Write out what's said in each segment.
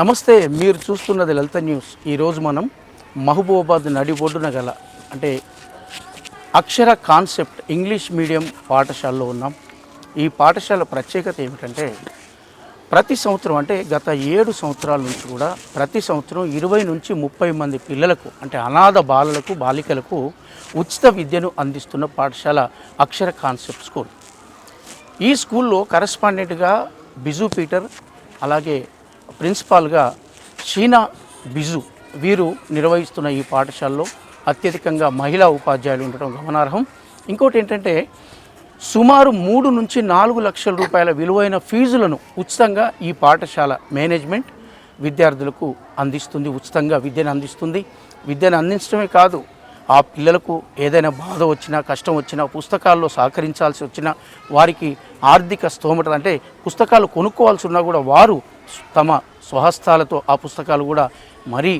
నమస్తే మీరు చూస్తున్నది లలిత న్యూస్. ఈరోజు మనం మహబూబాబాద్ నడి ఒడ్డున గల అంటే అక్షర కాన్సెప్ట్ ఇంగ్లీష్ మీడియం పాఠశాలలో ఉన్నాం. ఈ పాఠశాల ప్రత్యేకత ఏమిటంటే ప్రతి సంవత్సరం అంటే గత ఏడు సంవత్సరాల నుంచి కూడా ప్రతి సంవత్సరం ఇరవై నుంచి ముప్పై మంది పిల్లలకు అంటే అనాథ బాలలకు బాలికలకు ఉచిత విద్యను అందిస్తున్న పాఠశాల అక్షర కాన్సెప్ట్ స్కూల్. ఈ స్కూల్లో కరస్పాండెంట్గా బిజు పీటర్ అలాగే ప్రిన్సిపాల్గా షీనా బిజు వీరు నిర్వహిస్తున్న ఈ పాఠశాలలో అత్యధికంగా మహిళా ఉపాధ్యాయులు ఉండటం గమనార్హం. ఇంకోటి ఏంటంటే సుమారు మూడు నుంచి నాలుగు లక్షల రూపాయల విలువైన ఫీజులను ఉచితంగా ఈ పాఠశాల మేనేజ్మెంట్ విద్యార్థులకు అందిస్తుంది. ఉచితంగా విద్యను అందిస్తుంది. విద్యను అందించడమే కాదు ఆ పిల్లలకు ఏదైనా బాధ వచ్చినా కష్టం వచ్చినా పుస్తకాల్లో సహకరించాల్సి వచ్చినా వారికి ఆర్థిక స్తోమత అంటే పుస్తకాలు కొనుక్కోవాల్సి ఉన్నా కూడా వారు తమ స్వహస్తాలతో ఆ పుస్తకాలు కూడా మరీ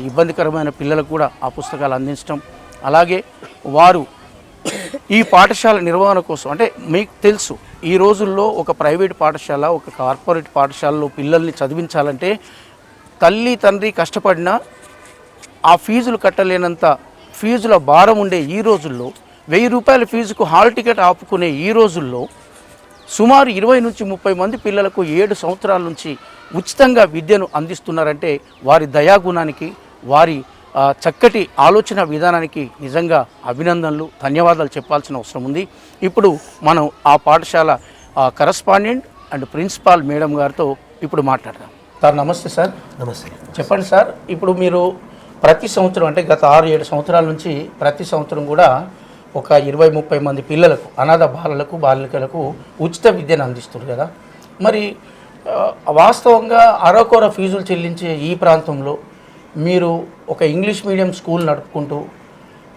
ఇబ్బందికరమైన పిల్లలకు కూడా ఆ పుస్తకాలు అందించడం అలాగే వారు ఈ పాఠశాల నిర్వహణ కోసం అంటే మీకు తెలుసు ఈ రోజుల్లో ఒక ప్రైవేట్ పాఠశాల ఒక కార్పొరేట్ పాఠశాలలో పిల్లల్ని చదివించాలంటే తల్లి తండ్రి కష్టపడినా ఆ ఫీజులు కట్టలేనంత ఫీజుల భారం ఉండే ఈ రోజుల్లో వెయ్యి రూపాయల ఫీజుకు హాల్ టికెట్ ఆపుకునే ఈ రోజుల్లో సుమారు ఇరవై నుంచి ముప్పై మంది పిల్లలకు ఏడు సంవత్సరాల నుంచి ఉచితంగా విద్యను అందిస్తున్నారంటే వారి దయాగుణానికి వారి చక్కటి ఆలోచన విధానానికి నిజంగా అభినందనలు ధన్యవాదాలు చెప్పాల్సిన అవసరం ఉంది. ఇప్పుడు మనం ఆ పాఠశాల కరస్పాండెంట్ అండ్ ప్రిన్సిపాల్ మేడం గారితో ఇప్పుడు మాట్లాడదాం. సార్ నమస్తే సార్. నమస్తే. చెప్పండి సార్ ఇప్పుడు మీరు ప్రతి సంవత్సరం అంటే గత ఆరు ఏడు సంవత్సరాల నుంచి ప్రతి సంవత్సరం కూడా ఒక ఇరవై ముప్పై మంది పిల్లలకు అనాథ బాలలకు బాలికలకు ఉచిత విద్యను అందిస్తున్నారు కదా. మరి వాస్తవంగా అరకొర ఫీజులు చెల్లించే ఈ ప్రాంతంలో మీరు ఒక ఇంగ్లీష్ మీడియం స్కూల్ నడుపుకుంటూ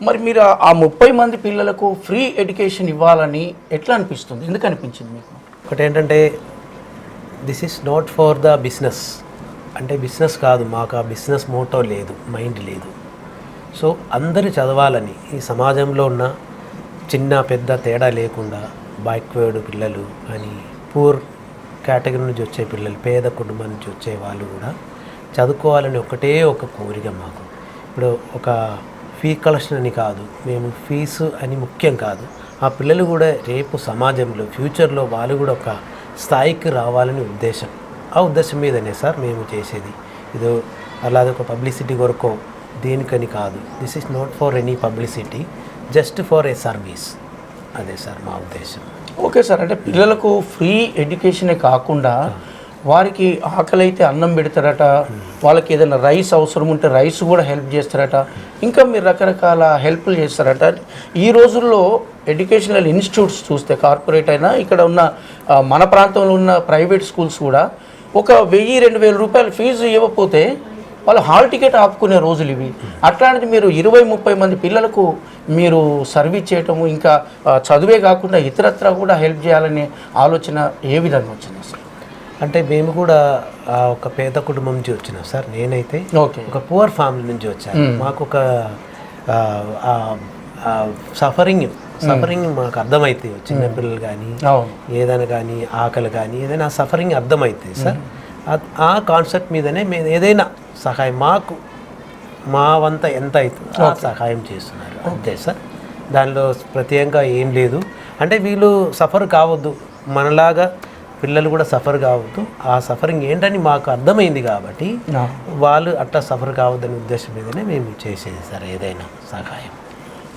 మరి మీరు ఆ- ఆ ముప్పై మంది పిల్లలకు ఫ్రీ ఎడ్యుకేషన్ ఇవ్వాలని ఎట్లా అనిపిస్తుంది? ఎందుకు అనిపించింది మీకు? ఒకటి ఏంటంటే this is not for the business అంటే బిజినెస్ కాదు మాకు ఆ బిజినెస్ మోటో లేదు మైండ్ లేదు. సో అందరు చదవాలని ఈ సమాజంలో ఉన్న చిన్న పెద్ద తేడా లేకుండా బ్యాక్వర్డ్ పిల్లలు అని పూర్ కేటగిరీ నుంచి వచ్చే పిల్లలు పేద కుటుంబం నుంచి వచ్చే వాళ్ళు కూడా చదువుకోవాలని ఒకటే ఒక కోరిక మాకు. ఇప్పుడు ఒక ఫీ కలెక్షన్ అని కాదు మేము ఫీజు అని ముఖ్యం కాదు. ఆ పిల్లలు కూడా రేపు సమాజంలో ఫ్యూచర్లో వాళ్ళు కూడా ఒక స్థాయికి రావాలని ఉద్దేశం. ఆ ఉద్దేశం మీదనే సార్ మేము చేసేది. ఇది అలాగే ఒక పబ్లిసిటీ కొరకు దేనికని కాదు. This is not for any publicity just for a service అదే సార్ మా ఉద్దేశం. ఓకే సార్ అంటే పిల్లలకు ఫ్రీ ఎడ్యుకేషనే కాకుండా వారికి ఆకలి అయితే అన్నం పెడతారట వాళ్ళకి ఏదైనా రైస్ అవసరం ఉంటే రైస్ కూడా హెల్ప్ చేస్తారట ఇంకా మీరు రకరకాల హెల్ప్లు చేస్తారట. ఈ రోజుల్లో ఎడ్యుకేషనల్ ఇన్స్టిట్యూట్స్ చూస్తే కార్పొరేట్ అయినా ఇక్కడ ఉన్న మన ప్రాంతంలో ఉన్న ప్రైవేట్ స్కూల్స్ కూడా ఒక వెయ్యి రెండు వేల రూపాయల ఫీజు ఇవ్వకపోతే వాళ్ళు హాల్ టికెట్ ఆపుకునే రోజులు ఇవి. అట్లాంటిది మీరు ఇరవై ముప్పై మంది పిల్లలకు మీరు సర్వీస్ చేయటము ఇంకా చదువే కాకుండా ఇతరత్ర కూడా హెల్ప్ చేయాలనే ఆలోచన ఏ విధంగా వచ్చింది అసలు అంటే మేము కూడా ఆ, ఒక పేద కుటుంబం నుంచి వచ్చినాం సార్. నేనైతే ఓకే. ఒక పువర్ ఫ్యామిలీ నుంచి వచ్చాను. మాకు ఒక సఫరింగ్ సఫరింగ్ మాకు అర్థమవుతాయి చిన్నపిల్లలు కానీ ఏదైనా కానీ ఆకలి కానీ ఏదైనా సఫరింగ్ అర్థమవుతుంది సార్ ఆ- కాన్సెప్ట్ మీదనే మేము ఏదైనా సహాయం మాకు మా వంత ఎంత అవుతుందో ఆ సహాయం చేస్తున్నారు. అంతే సార్. దానిలో ప్రత్యేకంగా ఏం లేదు. అంటే వీళ్ళు సఫర్ కావద్దు. మనలాగా పిల్లలు కూడా సఫర్ కావద్దు. ఆ సఫరింగ్ ఏంటని మాకు అర్థమైంది కాబట్టి. వాళ్ళు అట్లా సఫర్ కావద్దనే ఉద్దేశం మీదనే మేము చేసేది సార్ ఏదైనా సహాయం.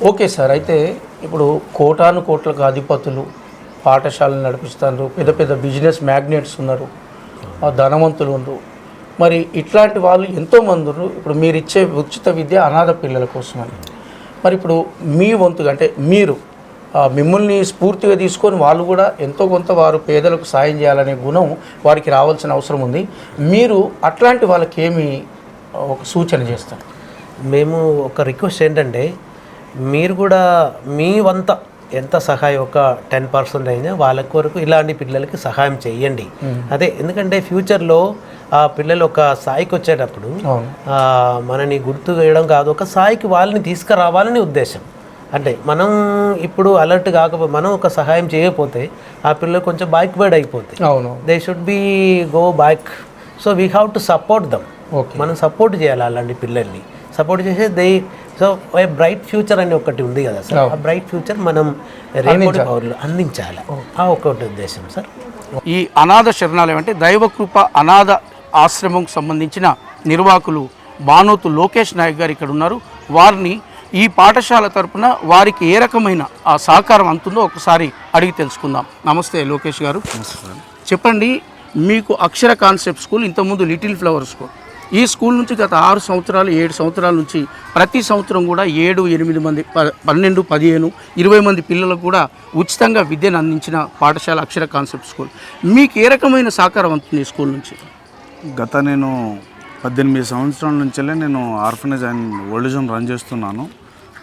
Okay sir. అయితే ఇప్పుడు కోటాను కోట్లకు అధిపతులు పాఠశాలలు నడిపిస్తారు పెద్ద పెద్ద బిజినెస్ మ్యాగ్నెట్స్ ఉన్నారు. ధనవంతులు ఉండరు. మరి ఇట్లాంటి వాళ్ళు ఎంతోమంది ఉన్నారు ఇప్పుడు మీరు ఇచ్చే ఉచిత విద్య అనాథ పిల్లల కోసమని. మరి ఇప్పుడు మీ వంతుగా అంటే మీరు మిమ్మల్ని స్ఫూర్తిగా తీసుకొని వాళ్ళు కూడా ఎంతో కొంత వారు పేదలకు సాయం చేయాలనే గుణం వారికి రావాల్సిన అవసరం ఉంది. మీరు అట్లాంటి వాళ్ళకి ఏమి ఒక సూచన చేస్తారు? మేము ఒక రిక్వెస్ట్ ఏంటంటే మీరు కూడా మీ వంత ఎంత సహాయం ఒక టెన్ పర్సెంట్ అయినా వాళ్ళ కొరకు ఇలాంటి పిల్లలకి సహాయం చేయండి. అదే ఎందుకంటే ఫ్యూచర్లో ఆ పిల్లలు ఒక స్థాయికి వచ్చేటప్పుడు మనని గుర్తు వేయడం కాదు ఒక స్థాయికి వాళ్ళని తీసుకురావాలని ఉద్దేశం. అంటే మనం ఇప్పుడు అలర్ట్ కాకపోతే మనం ఒక సహాయం చేయకపోతే ఆ పిల్లలు కొంచెం బ్యాక్వర్డ్ అయిపోతాయి. అవును. They should be go back so we have to support them మనం సపోర్ట్ చేయాలి అలాంటి పిల్లల్ని. సపోర్ట్ చేసే they so a bright future అని ఒకటి ఉంది కదా సార్. ఆ బ్రైట్ ఫ్యూచర్ మనం రేపటి పౌరులు అందించాలి. ఆ ఒకటి ఉద్దేశం సార్. ఈ అనాథ శరణాలయం అంటే దైవకృప అనాథ ఆశ్రమంకు సంబంధించిన నిర్వాహకులు బానోతు లోకేష్ నాయక్ గారు ఇక్కడ ఉన్నారు. వారిని ఈ పాఠశాల తరపున వారికి ఏ రకమైన ఆ సహకారం అందుతుందో ఒకసారి అడిగి తెలుసుకుందాం. నమస్తే లోకేష్ గారు. చెప్పండి మీకు అక్షర కాన్సెప్ట్ స్కూల్ ఇంతకుముందు లిటిల్ ఫ్లవర్ స్కూల్. ఈ స్కూల్ నుంచి గత ఆరు సంవత్సరాలు ఏడు సంవత్సరాల నుంచి ప్రతి సంవత్సరం కూడా ఏడు ఎనిమిది మంది ప- పన్నెండు పదిహేను ఇరవై మంది పిల్లలకు కూడా ఉచితంగా విద్యను అందించిన పాఠశాల అక్షర కాన్సెప్ట్ స్కూల్. మీకు ఏ రకమైన సహకారం అందుతుంది ఈ స్కూల్ నుంచి? గత నేను పద్దెనిమిది సంవత్సరాల నుంచెల్లే నేను orphanage and old home run చేస్తున్నాను.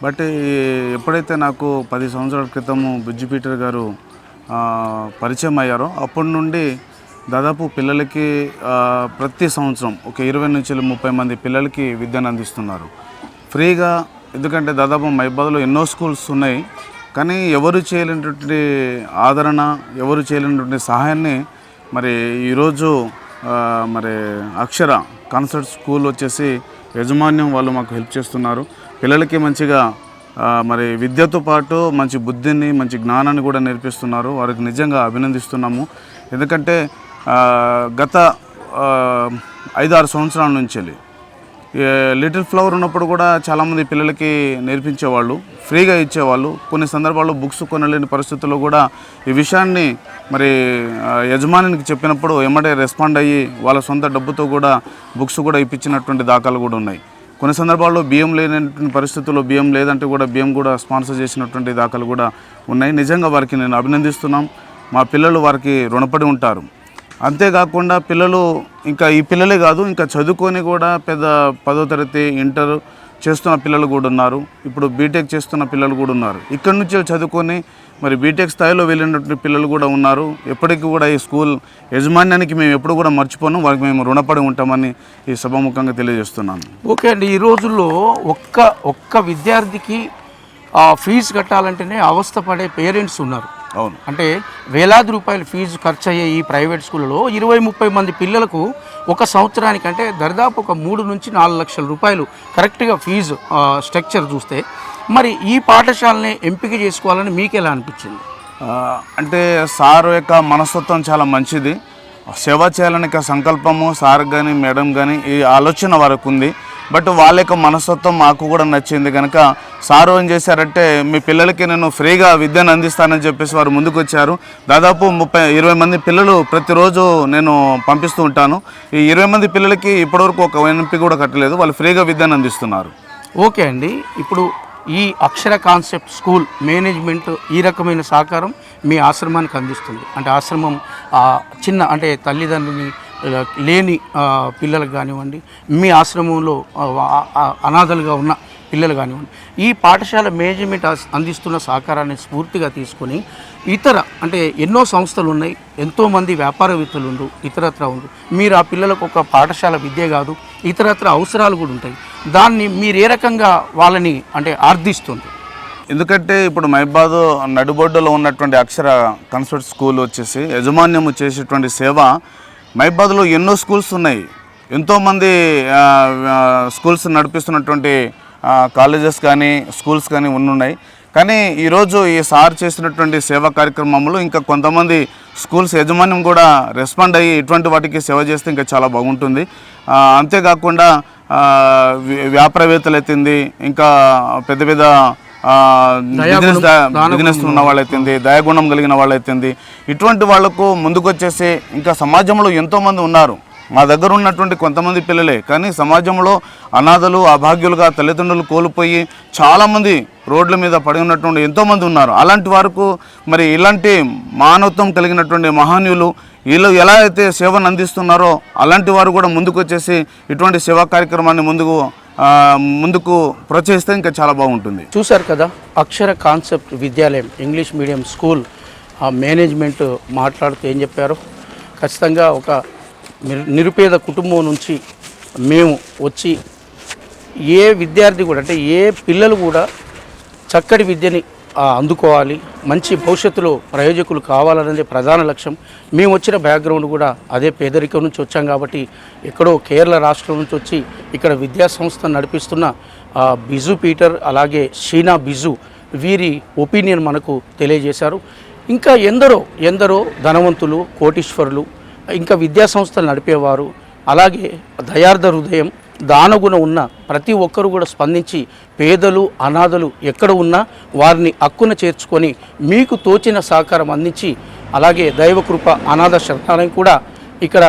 బట్ ఎప్పుడైతే నాకు పది సంవత్సరాల క్రితము బుజ్జిపీటర్ గారు పరిచయం అయ్యారో అప్పటి నుండి దాదాపు పిల్లలకి ప్రతి సంవత్సరం ఒక ఇరవై నుంచి ముప్పై మంది పిల్లలకి విద్యను అందిస్తున్నారు. ఫ్రీగా ఎందుకంటే దాదాపు మైబాద్లో ఎన్నో స్కూల్స్ ఉన్నాయి. కానీ ఎవరు చేయలేనటువంటి ఆదరణ ఎవరు చేయలేనటువంటి సహాయాన్ని మరి ఈరోజు మరి అక్షర కాన్సర్ట్ స్కూల్ వచ్చేసి యజమాన్యం వాళ్ళు మాకు హెల్ప్ చేస్తున్నారు. పిల్లలకి మంచిగా మరి విద్యతో పాటు మంచి బుద్ధిని మంచి జ్ఞానాన్ని కూడా నేర్పిస్తున్నారు. వారికి నిజంగా అభినందిస్తున్నాము. ఎందుకంటే గత ఐదు ఐదారు సంవత్సరాల నుంచి వెళ్ళి లిటిల్ ఫ్లవర్ ఉన్నప్పుడు కూడా చాలామంది పిల్లలకి నేర్పించేవాళ్ళు ఫ్రీగా ఇచ్చేవాళ్ళు కొన్ని సందర్భాల్లో బుక్స్ కొనలేని పరిస్థితుల్లో కూడా ఈ విషయాన్ని మరి యజమానికి చెప్పినప్పుడు ఎమ్మటే రెస్పాండ్ అయ్యి వాళ్ళ సొంత డబ్బుతో కూడా బుక్స్ కూడా ఇప్పించినటువంటి దాఖలు కూడా ఉన్నాయి. కొన్ని సందర్భాల్లో బియ్యం లేనటువంటి పరిస్థితుల్లో బియ్యం లేదంటే కూడా బియ్యం కూడా స్పాన్సర్ చేసినటువంటి దాఖలు కూడా ఉన్నాయి. నిజంగా వారికి నేను అభినందిస్తున్నాం. మా పిల్లలు వారికి రుణపడి ఉంటారు. అంతేకాకుండా పిల్లలు ఇంకా ఈ పిల్లలే కాదు ఇంకా చదువుకొని కూడా పెద్ద పదో తరగతి ఇంటర్ చేస్తున్న పిల్లలు కూడా ఉన్నారు. ఇప్పుడు బీటెక్ చేస్తున్న పిల్లలు కూడా ఉన్నారు. ఇక్కడి నుంచి చదువుకొని మరి బీటెక్ స్థాయిలో వెళ్ళినటువంటి పిల్లలు కూడా ఉన్నారు. ఎప్పటికీ కూడా ఈ స్కూల్ యజమాన్యానికి మేము ఎప్పుడు కూడా మర్చిపోను. వారికి మేము రుణపడి ఉంటామని ఈ సభాముఖంగా తెలియజేస్తున్నాను. ఓకే అండి. ఈ రోజుల్లో ఒక్క ఒక్క విద్యార్థికి ఆ, ఫీజు కట్టాలంటేనే అవస్థపడే పేరెంట్స్ ఉన్నారు. అవును. అంటే వేలాది రూపాయలు ఫీజు ఖర్చు అయ్యే ఈ ప్రైవేట్ స్కూళ్ళలో ఇరవై ముప్పై మంది పిల్లలకు ఒక సంవత్సరానికి అంటే దరిదాపు ఒక మూడు నుంచి నాలుగు లక్షల రూపాయలు కరెక్ట్గా ఫీజు స్ట్రక్చర్ చూస్తే మరి ఈ పాఠశాలని ఎంపిక చేసుకోవాలని మీకు ఎలా అనిపించింది అంటే సార్ యొక్క మనస్తత్వం చాలా మంచిది. సేవ చేయాలని సంకల్పము సార్ కానీ మేడం కానీ ఈ ఆలోచన వారికి ఉంది బట్ వాళ్ళ యొక్క మనస్తత్వం మాకు కూడా నచ్చింది కనుక సారు ఏం చేశారంటే మీ పిల్లలకి నేను ఫ్రీగా విద్యను అందిస్తానని చెప్పేసి వారు ముందుకు వచ్చారు దాదాపు ముప్పై ఇరవై మంది పిల్లలు ప్రతిరోజు నేను పంపిస్తూ ఉంటాను. ఈ ఇరవై మంది పిల్లలకి ఇప్పటివరకు ఒక ఎన్పి కూడా కట్టలేదు. వాళ్ళు ఫ్రీగా విద్యను అందిస్తున్నారు. ఓకే అండి. ఇప్పుడు ఈ అక్షర కాన్సెప్ట్ స్కూల్ మేనేజ్మెంట్ ఈ రకమైన సహకారం మీ ఆశ్రమానికి అందిస్తుంది. అంటే ఆశ్రమం చిన్న అంటే తల్లిదండ్రుని లేని పిల్లలకు కానివ్వండి మీ ఆశ్రమంలో అనాథలుగా ఉన్న పిల్లలు కానివ్వండి ఈ పాఠశాల మేనేజ్మెంట్ అందిస్తున్న సహకారాన్ని స్ఫూర్తిగా తీసుకొని ఇతర అంటే ఎన్నో సంస్థలు ఉన్నాయి ఎంతోమంది వ్యాపారవేత్తలు ఉండు ఇతరత్ర ఉండు మీరు ఆ పిల్లలకు ఒక పాఠశాల విద్య కాదు ఇతరత్ర అవసరాలు కూడా ఉంటాయి. దాన్ని మీరు ఏ రకంగా వాళ్ళని అంటే ఆర్థిస్తుంది ఎందుకంటే ఇప్పుడు మైబాద్ నడుబొడ్డలో ఉన్నటువంటి అక్షర కన్సర్ట్ స్కూల్ వచ్చేసి యజమాన్యము చేసేటువంటి సేవ మైబాద్లో ఎన్నో స్కూల్స్ ఉన్నాయి. ఎంతోమంది స్కూల్స్ నడిపిస్తున్నటువంటి కాలేజెస్ కానీ స్కూల్స్ కానీ ఉన్నాయి కానీ ఈరోజు ఈ సార్ చేసినటువంటి సేవా కార్యక్రమంలో ఇంకా కొంతమంది స్కూల్స్ యజమాన్యం కూడా రెస్పాండ్ అయ్యి ఇటువంటి వాటికి సేవ చేస్తే ఇంకా చాలా బాగుంటుంది. అంతేకాకుండా వ్యాపారవేత్తలు ఎత్తింది ఇంకా పెద్ద పెద్ద బిజినెస్ ఉన్న వాళ్ళైతుంది దయాగుణం కలిగిన వాళ్ళైతుంది. ఇటువంటి వాళ్ళకు ముందుకొచ్చేసి ఇంకా సమాజంలో ఎంతోమంది ఉన్నారు. మా దగ్గర ఉన్నటువంటి కొంతమంది పిల్లలే కానీ సమాజంలో అనాథలు అభాగ్యులుగా తల్లిదండ్రులు కోల్పోయి చాలామంది రోడ్ల మీద పడి ఉన్నటువంటి ఎంతోమంది ఉన్నారు. అలాంటి వారికి మరి ఇలాంటి మానవత్వం కలిగినటువంటి మహానీయులు వీళ్ళు ఎలా అయితే సేవను అందిస్తున్నారో అలాంటి వారు కూడా ముందుకు వచ్చేసి ఇటువంటి సేవా కార్యక్రమాన్ని ముందుకు ముందుకు ప్రోత్సహిస్తే ఇంకా చాలా బాగుంటుంది. చూశారు కదా Akshara concept Vidyalayam English medium school ఆ మేనేజ్మెంట్ మాట్లాడుతూ ఏం చెప్పారు? ఖచ్చితంగా ఒక నిరు- నిరుపేద కుటుంబం నుంచి మేము వచ్చి ఏ విద్యార్థి కూడా అంటే ఏ పిల్లలు కూడా చక్కటి విద్యని అందుకోవాలి. మంచి భవిష్యత్తులో ప్రయోజకులు కావాలనేది ప్రధాన లక్ష్యం. మేము వచ్చిన బ్యాక్గ్రౌండ్ కూడా అదే పేదరికం నుంచి వచ్చాం కాబట్టి ఎక్కడో కేరళ రాష్ట్రం నుంచి వచ్చి ఇక్కడ విద్యాసంస్థ నడిపిస్తున్న బిజు పీటర్ అలాగే షీనా బిజు వీరి ఒపీనియన్ మనకు తెలియజేశారు. ఇంకా ఎందరో ఎందరో ధనవంతులు కోటీశ్వరులు ఇంకా విద్యా సంస్థలు నడిపేవారు అలాగే దయార్థ హృదయం దానగుణ ఉన్న ప్రతి ఒక్కరు కూడా స్పందించి పేదలు అనాథలు ఎక్కడ ఉన్నా వారిని హక్కున చేర్చుకొని మీకు తోచిన సహకారం అందించి అలాగే దైవకృప అనాథ శరణాలయం కూడా ఇక్కడ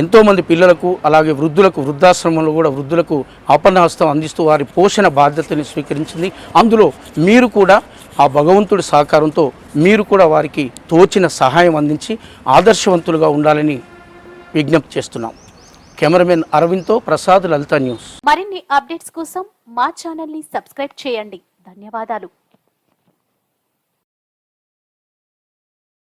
ఎంతోమంది పిల్లలకు అలాగే వృద్ధులకు వృద్ధాశ్రమంలో కూడా వృద్ధులకు ఆపన్నహస్తం అందిస్తూ వారి పోషణ బాధ్యతని స్వీకరించింది. అందులో మీరు కూడా ఆ భగవంతుడి సహకారంతో మీరు కూడా వారికి తోచిన సహాయం అందించి ఆదర్శవంతులుగా ఉండాలని విజ్ఞప్తి చేస్తున్నాం. కెమెరామెన్ అరవింద్తో ప్రసాద్ లలిత న్యూస్. మరిన్ని అప్డేట్స్ కోసం మా ఛానల్ని సబ్స్క్రైబ్ చేయండి. ధన్యవాదాలు.